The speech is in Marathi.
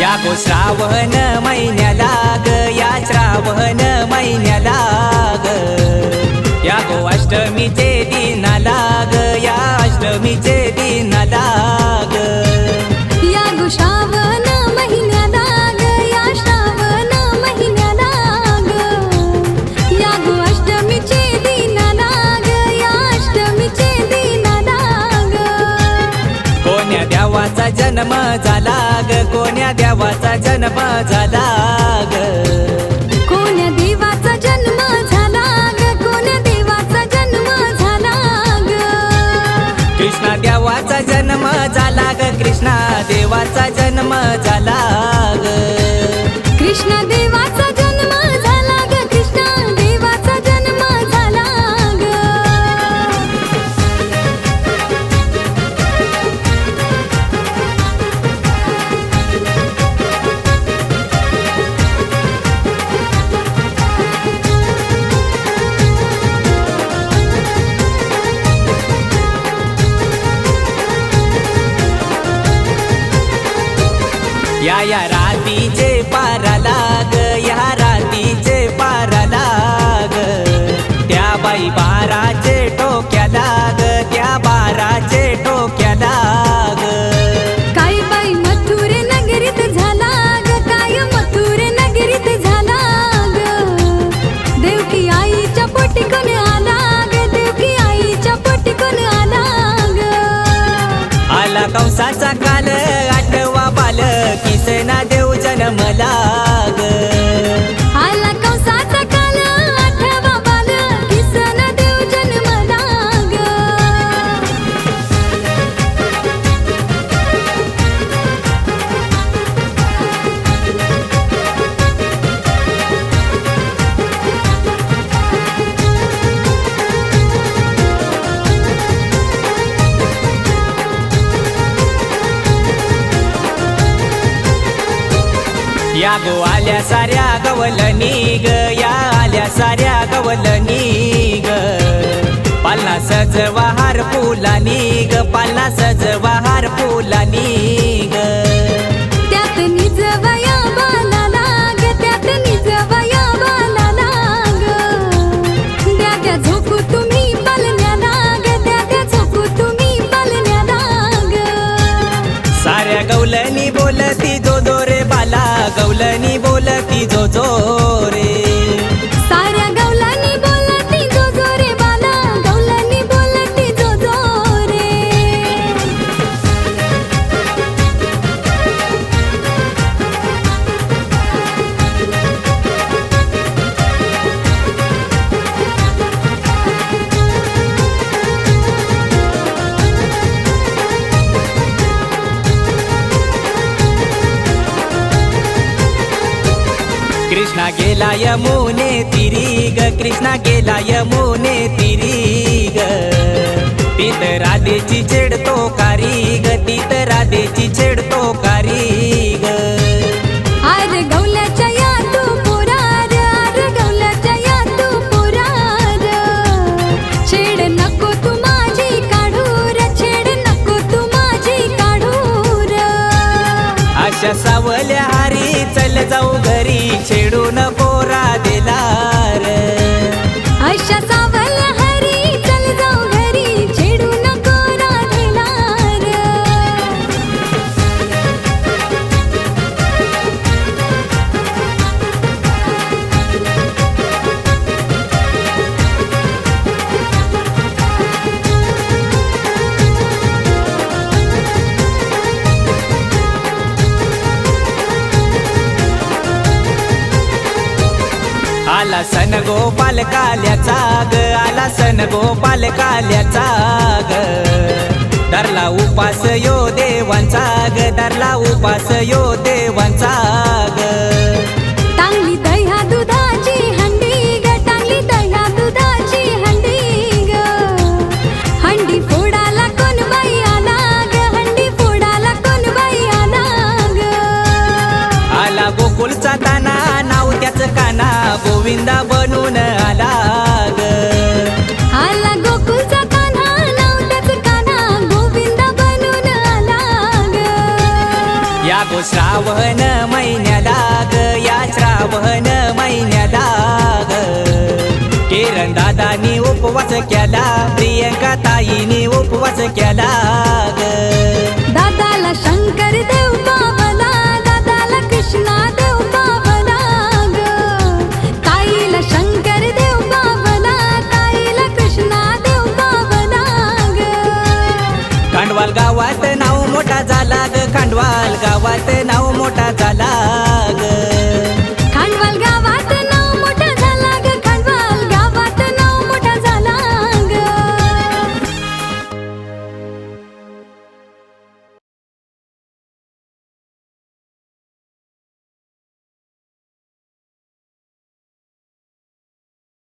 गो श्रावण महिन्याला ग या श्रावण महिन्याला ग. या गो अष्टमीचे दिनाला ग या अष्टमीचे दिनाला देवाचा जन्म झाला ग. कोण्या देवाचा जन्म झाला ग? कोण्या देवाचा जन्म झाला ग? कृष्णा देवाचा जन्म झाला ग. कृष्णा देवाचा जन्म झाला ग. कृष्ण देवाचा या या रातीचे पारा लाग या रातीचे पारा लाग. त्या बाई बाराचे टोक्या लाग त्या बाराचे टोक्या लाग. काय बाई मथुर नगरीत झाला ग काय मथुर नगरीत झाला ग देवकी आईच्या पोटी कोण आला ग देवकी आईच्या पोटी कोण आला ग आला कंसाचा या गो आल्या साऱ्या गवलनी ग या आल्या साऱ्या गवलनी ग पालना सजवाहार फुलानी ग पालना सजवाहार फुलानी ग त्यात निजवया बालाला ग त्यात निजवया बालाला ग द्या द्या झोकू तुम्ही द्या द्या झोकू तुम्ही साऱ्या गवलनी बोलती बाला गवलनी बोलती जो गेला यमुने तिरी ग कृष्णा गेला यमुने तिरी ग तीत राधेची छेडतो कारी ग तीत राधेची छेडतो कारी ग आर गवल्याच्या या तू पुरार आर गवल्याच्या या तू पुरार. छेड नको तू माझी काढू र छेड नको तू माझी काढू र अशा सावल्या घरी चल जाऊ घरी छेडून नको दिला सन गोपाल काल्याचा ग. आला सन गोपाल काल्याचा ग. धरला उपास यो देवांचा ग. धरला उपास यो देवांचा श्रावण महिन्याला ग या श्रावण महिन्याला ग. किरण दादानी उपवास केला प्रियंका ताईनी उपवास केला.